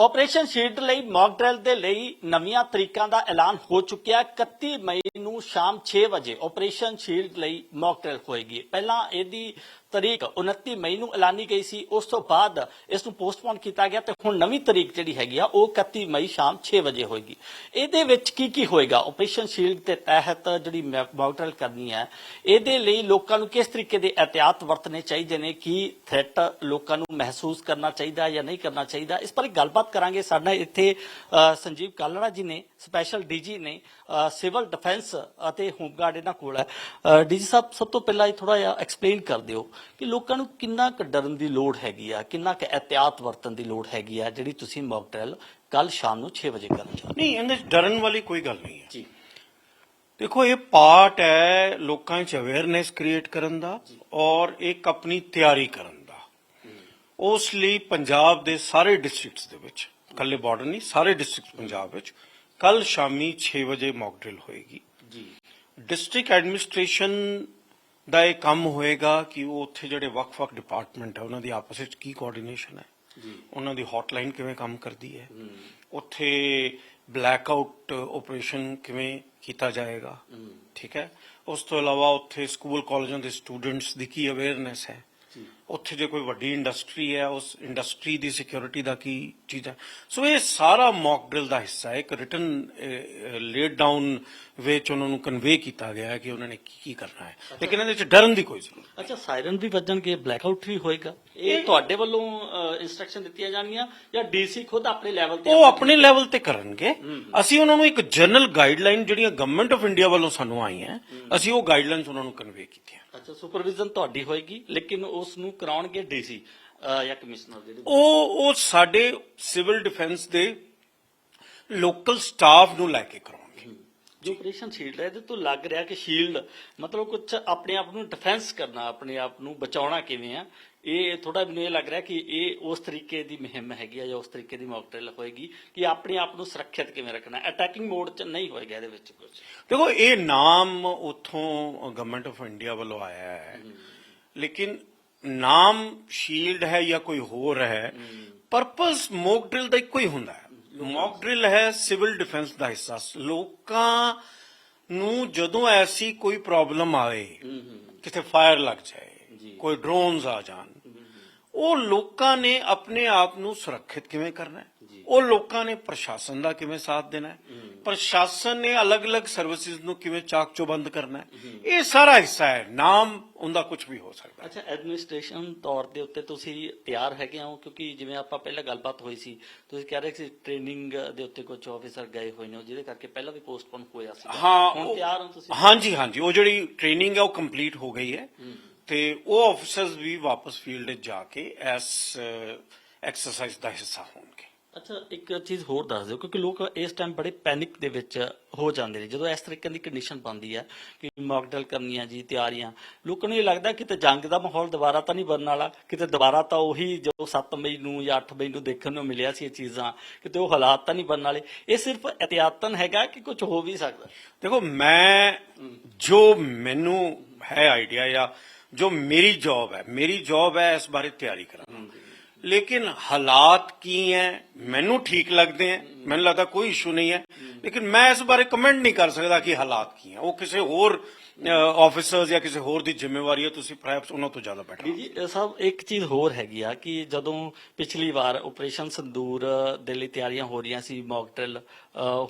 Operation shield ਲਈ mock drill ਦੇ ਲਈ ਨਵੀਆਂ ਤਰੀਕਾਂ ਦਾ ਐਲਾਨ ਹੋ ਚੁੱਕਿਆ ਹੈ। 31 ਮਈ ਨੂੰ ਸ਼ਾਮ 6 ਵਜੇ ਆਪਰੇਸ਼ਨ ਸ਼ੀਲਡ ਲਈ ਮੌਕ ਡਰਿਲ ਹੋਏਗੀ। ਪਹਿਲਾਂ ਇਹਦੀ ਤਰੀਕ 29 ਮਈ ਨੂੰ ਐਲਾਨੀ ਗਈ ਸੀ। ਉਸ ਤੋਂ ਬਾਅਦ ਇਸ ਨੂੰ ਪੋਸਟਪੋਨ ਕੀਤਾ ਗਿਆ ਤੇ ਹੁਣ ਨਵੀਂ ਤਰੀਕ ਜਿਹੜੀ ਹੈਗੀ ਆ, ਉਹ 31 ਮਈ ਸ਼ਾਮ 6 ਵਜੇ ਹੋਏਗੀ। ਇਹਦੇ ਵਿੱਚ ਕੀ ਕੀ ਹੋਏਗਾ? ਆਪਰੇਸ਼ਨ ਸ਼ੀਲਡ ਦੇ ਤਹਿਤ ਜਿਹੜੀ ਮੌਕ ਕਰਨੀ ਹੈ, ਇਹਦੇ ਲਈ ਲੋਕਾਂ ਨੂੰ ਕਿਸ ਤਰੀਕੇ ਦੇ ਇhtiyਾਤ ਵਰਤਣੇ ਚਾਹੀਦੇ ਨੇ? ਕੀ ਥ੍ਰੈਟ ਲੋਕਾਂ ਨੂੰ ਮਹਿਸੂਸ ਕਰਨਾ ਚਾਹੀਦਾ ਜਾਂ ਨਹੀਂ ਕਰਨਾ ਚਾਹੀਦਾ? ਇਸ ਬਾਰੇ ਗੱਲਬਾਤ ਕਰਾਂਗੇ। ਸਾਡੇ ਇੱਥੇ ਸੰਜੀਵ ਕਾਲੜਾ ਜੀ ਨੇ ਸਪੈਸ਼ਲ ਡੀਜੀ ਨੇ ਸਿਵਲ ਡਿਫੈਂਸ ਅਤੇ ਹੋਮਗਾਰਡ ਇਹਨਾਂ ਕੋਲ ਹੈ। ਡੀਜੀ ਸਾਹਿਬ, ਸਭ ਤੋਂ ਪਹਿਲਾਂ ਇਹ ਥੋੜਾ ਜਿਹਾ ਐਕਸਪਲੇਨ ਕਰ ਦਿਓ। ਕਿ ਲੋਕਾਂ ਨੂੰ ਕਿੰਨਾ ਕੁ ਡਰਨ ਦੀ ਲੋੜ ਹੈਗੀ ਆ ਕਿੰਨਾ ਕੁ ਇhtiyਾਤ ਵਰਤਣ ਦੀ ਲੋੜ ਹੈਗੀ ਆ ਜਿਹੜੀ ਤੁਸੀਂ ਮੌਕ ਡਰਿਲ ਕੱਲ ਸ਼ਾਮ ਨੂੰ 6 ਵਜੇ ਕਰਨ ਜਾ ਰਹੇ ਨਹੀਂ ਇਹਦੇ 'ਚ ਡਰਨ ਵਾਲੀ ਕੋਈ ਗੱਲ ਨਹੀਂ ਹੈ ਜੀ। ਦੇਖੋ ਇਹ ਪਾਰਟ ਹੈ ਲੋਕਾਂ 'ਚ ਅਵੇਅਰਨੈਸ ਕ੍ਰੀਏਟ ਕਰਨ ਦਾ ਔਰ ਇੱਕ ਆਪਣੀ ਤਿਆਰੀ ਕਰਨ ਦਾ। ਉਸ ਲਈ ਪੰਜਾਬ ਦੇ ਸਾਰੇ ਡਿਸਟ੍ਰਿਕਟਸ ਦੇ ਵਿੱਚ ਕੱਲੇ ਬਾਰਡਰ ਨਹੀਂ ਸਾਰੇ ਡਿਸਟ੍ਰਿਕਟ ਪੰਜਾਬ ਵਿੱਚ ਕੱਲ ਸ਼ਾਮੀ 6 ਵਜੇ ਮੌਕ ਡਰਿਲ ਹੋਏਗੀ। ਜੀ। ਡਿਸਟ੍ਰਿਕਟ ਐਡਮਿਨਿਸਟ੍ਰੇਸ਼ਨ ਦਾ ਇਹ ਕੰਮ ਹੋਏਗਾ ਕਿ ਉਹ ਉੱਥੇ ਜਿਹੜੇ ਵੱਖ-ਵੱਖ ਡਿਪਾਰਟਮੈਂਟ ਹੈ ਉਹਨਾਂ ਦੀ ਆਪਸ ਵਿੱਚ ਕੀ ਕੋਆਰਡੀਨੇਸ਼ਨ ਹੈ? ਜੀ। ਉਹਨਾਂ ਦੀ ਹੌਟਲਾਈਨ ਕਿਵੇਂ ਕੰਮ ਕਰਦੀ ਹੈ? ਉੱਥੇ ਬਲੈਕ ਆਊਟ ਆਪਰੇਸ਼ਨ ਕਿਵੇਂ ਕੀਤਾ ਜਾਏਗਾ? ਠੀਕ ਹੈ? ਉਸ ਤੋਂ ਇਲਾਵਾ ਉੱਥੇ ਸਕੂਲ ਕਾਲਜਾਂ ਦੇ ਸਟੂਡੈਂਟਸ ਦੀ ਕੀ ਅਵੇਅਰਨੈਸ ਹੈ? ਉੱਥੇ ਜੇ ਕੋਈ ਵੱਡੀ ਇੰਡਸਟਰੀ ਹੈ ਉਸ ਇੰਡਸਟਰੀ ਦੀ ਸਿਕਿਉਰਿਟੀ ਦਾ ਕੀ ਚੀਜ਼ ਹੈ? ਸੋ ਇਹ ਸਾਰਾ ਮੌਕ ਡਰਿਲ ਦਾ ਹਿੱਸਾ ਹੈ। ਇੱਕ ਰਿਟਨ ਲੇਡ ਡਾਊਨ ਵਿੱਚ ਉਹਨਾਂ ਨੂੰ ਕਨਵੇ ਕੀਤਾ ਗਿਆ ਹੈ ਕਿ ਉਹਨਾਂ ਨੇ ਕੀ ਕੀ ਕਰਨਾ ਹੈ। ਲੇਕਿਨ ਇਹਦੇ ਵਿੱਚ ਡਰਨ ਦੀ ਕੋਈ ਜ਼ਰੂਰਤ ਨਹੀਂ। ਅੱਛਾ ਸਾਇਰਨ ਵੀ ਵੱਜਣਗੇ ਬਲੈਕਆਊਟ ਵੀ ਹੋਏਗਾ। ਇਹ ਤੁਹਾਡੇ ਵੱਲੋਂ ਇਨਸਟਰਕਸ਼ਨ ਦਿੱਤੀਆਂ ਜਾਣਗੀਆਂ ਜਾਂ ਡੀਸੀ ਖੁਦ ਆਪਣੇ ਲੈਵਲ ਤੇ ਉਹ ਆਪਣੇ ਲੈਵਲ ਤੇ ਕਰਨਗੇ। ਅਸੀਂ ਉਹਨਾਂ ਨੂੰ ਇੱਕ ਜਨਰਲ ਗਾਈਡਲਾਈਨ ਜਿਹੜੀਆਂ ਗਵਰਨਮੈਂਟ ਆਫ ਇੰਡੀਆ ਵੱਲੋਂ ਸਾਨੂੰ ਆਈਆਂ ਅਸੀਂ ਉਹ ਗਾਈਡਲਾਈਨਸ ਉਹਨਾਂ ਨੂੰ ਕਨਵੇ ਕੀਤੀਆਂ। ਅੱਛਾ ਸੁਪਰਵਿਜ਼ਨ ਤੁਹਾਡੀ ਹੋਏਗੀ ਲੇਕਿਨ ਉਸ ਨੂੰ ਕਰਾਉਣਗੇ ਡੀਸੀ ਜਾਂ ਕਮਿਸ਼ਨਰ ਜਿਹੜੇ ਉਹ ਉਹ ਸਾਡੇ ਸਿਵਲ ਡਿਫੈਂਸ ਦੇ ਲੋਕਲ ਸਟਾਫ ਨੂੰ ਲੈ ਕੇ ਕਰਾਉਣਗੇ। ਜੋ ਆਪਰੇਸ਼ਨ ਸ਼ੀਲਡ ਹੈ ਇਹਦੇ ਤੋਂ ਲੱਗ ਰਿਹਾ ਕਿ ਸ਼ੀਲਡ ਮਤਲਬ ਕੁਝ ਆਪਣੇ ਆਪ ਨੂੰ ਡਿਫੈਂਸ ਕਰਨਾ ਆਪਣੇ ਆਪ ਨੂੰ ਬਚਾਉਣਾ ਕਿਵੇਂ ਆ ਇਹ ਥੋੜਾ ਮੈਨੂੰ ਇਹ ਲੱਗ ਰਿਹਾ ਕਿ ਇਹ ਉਸ ਤਰੀਕੇ ਦੀ ਮੁਹਿੰਮ ਹੈਗੀ ਆ ਜਾਂ ਉਸ ਤਰੀਕੇ ਦੀ ਮੌਕ ਡਰਿਲ ਹੋਏਗੀ ਕਿ ਆਪਣੇ ਆਪ ਨੂੰ ਸੁਰੱਖਿਅਤ ਕਿਵੇਂ ਰੱਖਣਾ। ਅਟੈਕਿੰਗ ਮੋਡ 'ਚ ਨਹੀਂ ਹੋਏਗਾ ਇਹਦੇ ਵਿੱਚ ਕੁਝ ਦੇਖੋ ਇਹ ਨਾਮ ਉਥੋਂ ਗਵਰਨਮੈਂਟ ਆਫ ਇੰਡੀਆ ਵੱਲੋਂ ਆਇਆ ਹੈ। ਲੇਕਿਨ ਨਾਮ ਸ਼ੀਲਡ ਹੈ ਜਾਂ ਕੋਈ ਹੋਰ ਹੈ ਪਰਪਸ ਮੌਕ ਡਰਿਲ ਦਾ ਇੱਕੋ ਹੀ ਹੁੰਦਾ ਹੈ। ਮੌਕ ਡਰਿਲ ਹੈ ਸਿਵਲ ਡਿਫੈਂਸ ਦਾ ਹਿੱਸਾ। ਲੋਕਾਂ ਨੂੰ ਜਦੋਂ ਐਸੀ ਕੋਈ ਪ੍ਰੋਬਲਮ ਆਵੇ ਕਿਤੇ ਫਾਇਰ ਲੱਗ ਜਾਏ ਕੋਈ ਡਰੋਨਸ ਆ ਜਾਣ ਉਹ ਲੋਕਾਂ ਨੇ ਆਪਣੇ ਆਪ ਨੂੰ ਸੁਰੱਖਿਅਤ ਕਿਵੇਂ ਕਰਨਾ ਹੈ? ਉਹ ਲੋਕਾਂ ਨੇ ਪ੍ਰਸ਼ਾਸਨ ਦਾ ਕਿਵੇਂ ਸਾਥ ਦੇਣਾ ਹੈ? ਪ੍ਰਸ਼ਾਸਨ ਨੇ ਅਲੱਗ-ਅਲੱਗ ਸਰਵਿਸਿਜ਼ ਨੂੰ ਕਿਵੇਂ ਚਾਕ ਚੌਬੰਦ ਕਰਨਾ ਹੈ? ਇਹ ਸਾਰਾ ਹਿੱਸਾ ਹੈ। ਨਾਮ ਉਹਦਾ ਕੁਝ ਵੀ ਹੋ ਸਕਦਾ ਅੱਛਾ ਐਡਮਿਨਿਸਟ੍ਰੇਸ਼ਨ ਤੌਰ ਦੇ ਉੱਤੇ ਤੁਸੀਂ ਤਿਆਰ ਹੈਗੇ ਹੋ? ਕਿਉਂਕਿ ਜਿਵੇਂ ਆਪਾਂ ਪਹਿਲਾਂ ਗੱਲਬਾਤ ਹੋਈ ਸੀ ਤੁਸੀਂ ਕਹਿ ਰਹੇ ਸੀ ਟ੍ਰੇਨਿੰਗ ਦੇ ਉੱਤੇ ਕੁਝ ਆਫੀਸਰ ਗਏ ਹੋਏ ਨੇ ਜਿਹਦੇ ਕਰਕੇ ਪਹਿਲਾਂ ਵੀ ਪੋਸਟਪੋਨ ਹੋਇਆ ਸੀ। ਹਾਂ ਹੁਣ ਤਿਆਰ ਹੋ ਤੁਸੀਂ? ਹਾਂਜੀ ਹਾਂਜੀ। ਉਹ ਜਿਹੜੀ ਟ੍ਰੇਨਿੰਗ ਹੈ ਉਹ ਕੰਪਲੀਟ ਹੋ ਗਈ ਹੈ। ਤੇ ਉਹ ਆਫੀਸਰਸ ਵੀ ਵਾਪਸ ਫੀਲਡ ਜਾ ਕੇ ਐਸ ਐਕਸਰਸਾਈਜ਼ ਦਾ ਹਿੱਸਾ ਹੋਣਗੇ। ਅੱਛਾ ਇੱਕ ਚੀਜ਼ ਹੋਰ ਦੱਸ ਦਿਓ ਕਿਉਂਕਿ ਲੋਕ ਇਸ ਟਾਈਮ ਬੜੇ ਪੈਨਿਕ ਦੇ ਵਿੱਚ ਹੋ ਜਾਂਦੇ ਨੇ। ਜਦੋਂ ਇਸ ਤਰੀਕੇ ਦੀ ਕੰਡੀਸ਼ਨ ਬਣਦੀ ਹੈ ਕਿ ਮੌਕ ਡਰਿਲ ਕਰਨੀਆਂ ਜੀ ਤਿਆਰੀਆਂ ਲੋਕਾਂ ਨੂੰ ਇਹ ਲੱਗਦਾ ਕਿ ਤੇ ਜੰਗ ਦਾ ਮਾਹੌਲ ਦੁਬਾਰਾ ਤਾਂ ਨਹੀਂ ਬਣਨ ਵਾਲਾ ਕਿਤੇ ਦੁਬਾਰਾ ਤਾਂ ਉਹੀ ਜੋ 7 ਮਈ ਨੂੰ ਜਾਂ 8 ਮਈ ਨੂੰ ਦੇਖਣ ਨੂੰ ਮਿਲਿਆ ਸੀ ਇਹ ਚੀਜ਼ਾਂ ਕਿਤੇ ਉਹ ਹਾਲਾਤ ਤਾਂ ਨਹੀਂ ਬਣਨ ਵਾਲੇ। ਇਹ ਸਿਰਫ ਇhtiyatਨ ਹੈਗਾ ਕਿ ਕੁਝ ਹੋ ਵੀ ਸਕਦਾ? ਦੇਖੋ ਮੈਂ ਜੋ ਮੈਨੂੰ ਹੈ ਆਈਡੀਆ ਜਾਂ ਜੋ ਮੇਰੀ ਜੌਬ ਹੈ ਮੇਰੀ ਜੌਬ ਹੈ ਇਸ ਬਾਰੇ ਤਿਆਰੀ ਕਰਨਾ। ਲੇਕਿਨ ਹਾਲਾਤ ਕੀ ਹੈ ਮੈਨੂੰ ਠੀਕ ਲੱਗਦੇ ਹੈ ਮੈਨੂੰ ਲੱਗਦਾ ਕੋਈ ਇਸ਼ੂ ਨਹੀਂ ਹੈ। ਲੇਕਿਨ ਮੈਂ ਇਸ ਬਾਰੇ ਕਮੈਂਟ ਨਹੀਂ ਕਰ ਸਕਦਾ ਕਿ ਹਾਲਾਤ ਕੀ ਹੈ। ਉਹ ਕਿਸੇ ਹੋਰ ਆਫੀਸਰਸ ਜਾਂ ਕਿਸੇ ਹੋਰ ਦੀ ਜ਼ਿੰਮੇਵਾਰੀ ਹੈ, ਤੁਸੀਂ ਪਰਹੈਪਸ ਉਹਨਾਂ ਤੋਂ ਜ਼ਿਆਦਾ ਬੈਟਰ ਜੀ ਇਹ ਇੱਕ ਚੀਜ਼ ਹੋਰ ਹੈਗੀ ਆ ਕਿ ਜਦੋਂ ਪਿਛਲੀ ਵਾਰ ਆਪਰੇਸ਼ਨ ਸੰਦੂਰ ਦੇ ਲਈ ਤਿਆਰੀਆਂ ਹੋ ਰਹੀਆਂ ਸੀ ਮੌਕ ਡਰਿਲ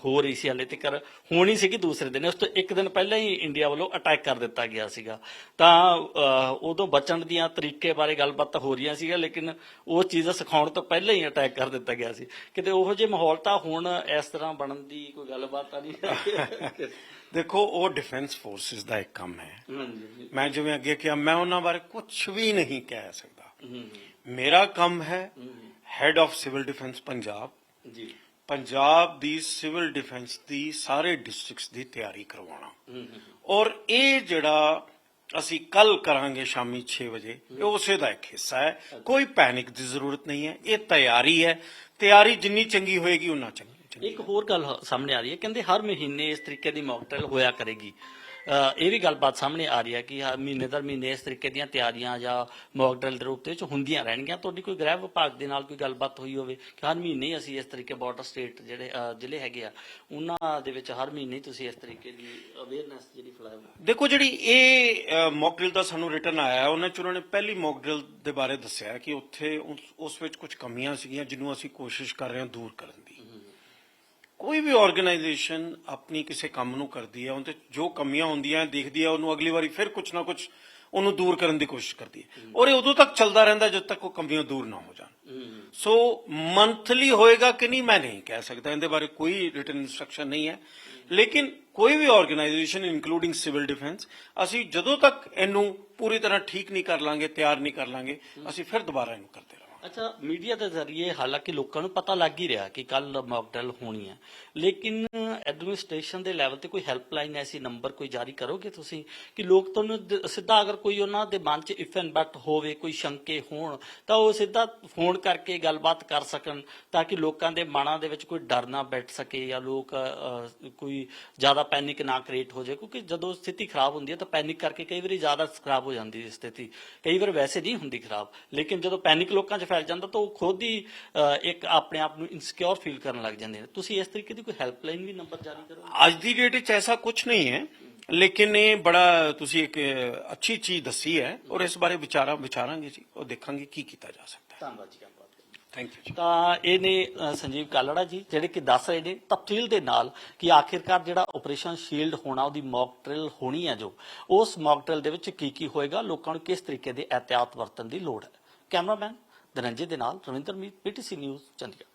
ਹੋ ਰਹੀ ਸੀ ਹਲੇ ਤੱਕ ਹੋਣੀ ਸੀਗੀ ਦੂਸਰੇ ਦਿਨ। ਉਸ ਤੋਂ ਇੱਕ ਦਿਨ ਪਹਿਲਾਂ ਹੀ ਇੰਡੀਆ ਵੱਲੋਂ ਅਟੈਕ ਕਰ ਦਿੱਤਾ ਗਿਆ ਸੀਗਾ। ਤਾਂ ਉਦੋਂ ਬਚਣ ਦੀਆਂ ਤਰੀਕੇ ਬਾਰੇ ਗੱਲਬਾਤ ਹੋ ਰਹੀਆਂ ਸੀਗਾ ਲੇਕਿਨ ਉਹ ਚੀਜ਼ਾਂ ਸਿਖਾਉਣ ਤੋਂ ਪਹਿਲਾਂ ਹੀ ਅਟੈਕ ਕਰ ਦਿੱਤਾ ਗਿਆ ਸੀ ਕਿਤੇ ਉਹੋ ਜਿਹੇ ਮਾਹੌਲ ਤਾਂ ਹੁਣ ਇਸ ਤਰ੍ਹਾਂ ਬਣਨ ਦੀ ਕੋਈ ਗੱਲਬਾਤ ਤਾਂ ਨਹੀਂ ਦੇਖੋ ਉਹ ਡਿਫੈਂਸ ਫੋਰਸਿਸ ਦਾ ਇੱਕ ਕੰਮ ਹੈ। ਮੈਂ ਜਿਵੇਂ ਅੱਗੇ ਕਿਹਾ ਮੈਂ ਉਹਨਾਂ ਬਾਰੇ ਕੁਝ ਵੀ ਨਹੀਂ ਕਹਿ ਸਕਦਾ। ਮੇਰਾ ਕੰਮ ਹੈ head of civil defence Punjab. ਜੀ। ਪੰਜਾਬ ਦੀ ਸਿਵਲ ਡਿਫੈਂਸ ਦੀ ਸਾਰੇ ਡਿਸਟ੍ਰਿਕਟਸ ਦੀ ਤਿਆਰੀ ਕਰਵਾਉਣਾ। ਔਰ ਇਹ ਜਿਹੜਾ ਅਸੀਂ ਕੱਲ ਕਰਾਂਗੇ ਸ਼ਾਮੀ 6 ਵਜੇ। ਇਹ ਉਸੇ ਦਾ ਇੱਕ ਹਿੱਸਾ ਹੈ। ਕੋਈ ਪੈਨਿਕ ਦੀ ਜ਼ਰੂਰਤ ਨਹੀਂ ਹੈ। ਇਹ ਤਿਆਰੀ ਹੈ। ਤਿਆਰੀ ਜਿੰਨੀ ਚੰਗੀ ਹੋਏਗੀ ਉਨਾ ਚੰਗੀ ਚੰਗੀ। ਇੱਕ ਹੋਰ ਗੱਲ ਸਾਹਮਣੇ ਆ ਰਹੀ ਹੈ। ਕਹਿੰਦੇ ਹਰ ਮਹੀਨੇ ਇਸ ਤਰੀਕੇ ਦੀ ਮੌਕ ਹੋਇਆ ਕਰੇਗੀ। ਇਹ ਵੀ ਗੱਲਬਾਤ ਸਾਹਮਣੇ ਆ ਰਹੀ ਹੈ ਕਿ ਮਹੀਨੇ ਦਰ ਮਹੀਨੇ ਇਸ ਤਰੀਕੇ ਦੀਆਂ ਤਿਆਰੀਆਂ ਜਾਂ ਮੌਕ ਡਰਿਲ ਦੇ ਰੂਪ ਦੇ ਵਿੱਚ ਹੁੰਦੀਆਂ ਰਹਿਣਗੀਆਂ। ਤੁਹਾਡੀ ਕੋਈ ਗ੍ਰਹਿ ਵਿਭਾਗ ਦੇ ਨਾਲ ਕੋਈ ਗੱਲਬਾਤ ਹੋਈ ਹੋਵੇ ਕਿ ਹਰ ਮਹੀਨੇ ਅਸੀਂ ਇਸ ਤਰੀਕੇ ਬਾਰਡਰ ਸਟੇਟ ਜਿਹੜੇ ਜ਼ਿਲ੍ਹੇ ਹੈਗੇ ਆ ਉਹਨਾਂ ਦੇ ਵਿੱਚ ਹਰ ਮਹੀਨੇ ਤੁਸੀਂ ਇਸ ਤਰੀਕੇ ਦੀ ਅਵੇਅਰਨੈਸ ਜਿਹੜੀ ਫੈਲਾਓ ਦੇਖੋ ਜਿਹੜੀ ਇਹ ਮੌਕ ਡਰਿਲ ਦਾ ਸਾਨੂੰ ਰਿਟਰਨ ਆਇਆ ਹੈ, ਉਹਨਾਂ ਚ ਉਹਨਾਂ ਨੇ ਪਹਿਲੀ ਮੌਕ ਡਰਿਲ ਦੇ ਬਾਰੇ ਦੱਸਿਆ ਕਿ ਉੱਥੇ ਉਸ- ਵਿੱਚ ਕੁਝ ਕਮੀਆਂ ਸੀਗੀਆਂ ਜਿਹਨੂੰ ਅਸੀਂ ਕੋਸ਼ਿਸ਼ ਕਰ ਰਹੇ ਹਾਂ ਦੂਰ ਕਰਨ ਕੋਈ ਵੀ ਆਰਗੇਨਾਈਜੇਸ਼ਨ ਆਪਣੀ ਕਿਸੇ ਕੰਮ ਨੂੰ ਕਰਦੀ ਹੈ ਉਹਦੇ ਜੋ ਕਮੀਆਂ ਹੁੰਦੀਆਂ ਦੇਖਦੀ ਹੈ ਉਹਨੂੰ ਅਗਲੀ ਵਾਰੀ ਫਿਰ ਕੁਝ ਨਾ ਕੁਝ ਉਹਨੂੰ ਦੂਰ ਕਰਨ ਦੀ ਕੋਸ਼ਿਸ਼ ਕਰਦੀ ਹੈ। ਔਰ ਇਹ ਉਦੋਂ ਤੱਕ ਚੱਲਦਾ ਰਹਿੰਦਾ ਜਦ ਤੱਕ ਉਹ ਕਮੀਆਂ ਦੂਰ ਨਾ ਹੋ ਜਾਣ। ਸੋ ਮੰਥਲੀ ਹੋਏਗਾ ਕਿ ਨਹੀਂ ਮੈਂ ਨਹੀਂ ਕਹਿ ਸਕਦਾ। ਇਹਦੇ ਬਾਰੇ ਕੋਈ ਰਿਟਨ ਇਨਸਟਰਕਸ਼ਨ ਨਹੀਂ ਹੈ। ਲੇਕਿਨ ਕੋਈ ਵੀ ਆਰਗੇਨਾਈਜੇਸ਼ਨ ਇਨਕਲੂਡਿੰਗ ਸਿਵਲ ਡਿਫੈਂਸ ਅਸੀਂ ਜਦੋਂ ਤੱਕ ਇਹਨੂੰ ਪੂਰੀ ਤਰ੍ਹਾਂ ਠੀਕ ਨਹੀਂ ਕਰ ਲਾਂਗੇ ਤਿਆਰ ਨਹੀਂ ਕਰ ਲਾਂਗੇ ਅਸੀਂ ਫਿਰ ਦੁਬਾਰਾ ਇਹਨੂੰ ਕਰਦੇ ਰਹਾਂਗੇ। ਅੱਛਾ, ਮੀਡੀਆ ਦੇ ਜ਼ਰੀਏ ਹਾਲਾਂਕਿ ਲੋਕਾਂ ਨੂੰ ਪਤਾ ਲੱਗ ਹੀ ਰਿਹਾ ਕਿ ਕੱਲ ਮੌਕ ਡਰਿਲ ਹੋਣੀ ਹੈ। ਲੇਕਿਨ ਐਡਮਿਨਿਸਟ੍ਰੇਸ਼ਨ ਦੇ ਲੈਵਲ ਤੇ ਕੋਈ ਹੈਲਪਲਾਈਨ ਐਸੀ ਨੰਬਰ ਕੋਈ ਜਾਰੀ ਕਰੋਗੇ ਤੁਸੀਂ ਕਿ ਲੋਕ ਤੁਹਾਨੂੰ ਸਿੱਧਾ ਅਗਰ ਕੋਈ ਉਹਨਾਂ ਦੇ ਮਨ 'ਚ ਇਫ ਐਂਡ ਬਟ ਹੋਵੇ, ਕੋਈ ਸ਼ੰਕੇ ਹੋਣ, ਤਾਂ ਉਹ ਸਿੱਧਾ ਫੋਨ ਕਰਕੇ ਗੱਲਬਾਤ ਕਰ ਸਕਣ ਤਾਂ ਕਿ ਲੋਕਾਂ ਦੇ ਮਨਾਂ ਦੇ ਵਿੱਚ ਕੋਈ ਡਰ ਨਾ ਬੈਠ ਸਕੇ ਜਾਂ ਲੋਕ ਕੋਈ ਜ਼ਿਆਦਾ ਪੈਨਿਕ ਨਾ ਕ੍ਰੀਏਟ ਹੋ ਜਾਏ। ਕਿਉਂਕਿ ਜਦੋਂ ਸਥਿਤੀ ਖਰਾਬ ਹੁੰਦੀ ਹੈ ਤਾਂ ਪੈਨਿਕ ਕਰਕੇ ਕਈ ਵਾਰੀ ਜ਼ਿਆਦਾ ਖਰਾਬ ਹੋ ਜਾਂਦੀ ਹੈ ਸਥਿਤੀ। ਕਈ ਵਾਰ ਵੈਸੇ ਨਹੀਂ ਹੁੰਦੀ ਖਰਾਬ, ਲੇਕਿਨ ਜਦੋਂ ਪੈਨਿਕ ਲੋਕਾਂ 'ਚ ਫੈਲ ਜਾਂਦਾ ਤਾਂ ਉਹ ਖੁਦ ਹੀ ਇੱਕ ਆਪਣੇ ਆਪ ਨੂੰ ਇਨਸਿਕਿਉਰ ਫੀਲ ਕਰਨ ਲੱਗ ਜਾਂਦੇ ਨੇ। ਤੁਸੀਂ ਇਸ ਤਰੀਕੇ ਦੀ ਕੋਈ ਹੈਲਪਲਾਈਨ ਵੀ ਨੰਬਰ ਜਾਰੀ ਕਰੋ ਅੱਜ ਦੀ ਡੇਟ ਵਿੱਚ ਐਸਾ ਕੁਝ ਨਹੀਂ ਹੈ ਲੇਕਿਨ ਇਹ ਬੜਾ ਤੁਸੀਂ ਇੱਕ ਅੱਛੀ ਚੀਜ਼ ਦੱਸੀ ਹੈ ਔਰ ਇਸ ਬਾਰੇ ਵਿਚਾਰਾ ਵਿਚਾਰਾਂਗੇ ਜੀ ਉਹ ਦੇਖਾਂਗੇ ਕੀ ਕੀਤਾ ਜਾ ਸਕਦਾ ਹੈ। ਧੰਨਵਾਦ ਜੀ ਥੈਂਕ ਯੂ ਤਾਂ ਇਹ ਨੇ ਸੰਜੀਵ ਕਾਲੜਾ ਜੀ ਜਿਹੜੇ ਕਿ ਦੱਸ ਰਹੇ ਨੇ ਤਫਸੀਲ ਦੇ ਨਾਲ ਕਿ ਆਖਿਰਕਾਰ ਜਿਹੜਾ ਆਪਰੇਸ਼ਨ ਸ਼ੀਲਡ ਹੋਣਾ ਉਹਦੀ ਮੌਕ ਡਰਿਲ ਹੋਣੀ ਹੈ ਜੋ ਉਸ ਮੌਕ ਡਰਿਲ ਦੇ ਵਿੱਚ ਕੀ ਕੀ ਹੋਏਗਾ ਲੋਕਾਂ ਨੂੰ ਕਿਸ ਤਰੀਕੇ ਦੇ ehtiyat ਵਰਤਣ ਦੀ ਲੋੜ ਹੈ। ਕੈਮਰਾਮੈਨ ਧਨੰਜੇ ਦੇ ਨਾਲ ਰਵਿੰਦਰ ਮੀਤ ਪੀਟੀਸੀ ਨਿਊਜ਼ ਚੰਡੀਗੜ੍ਹ।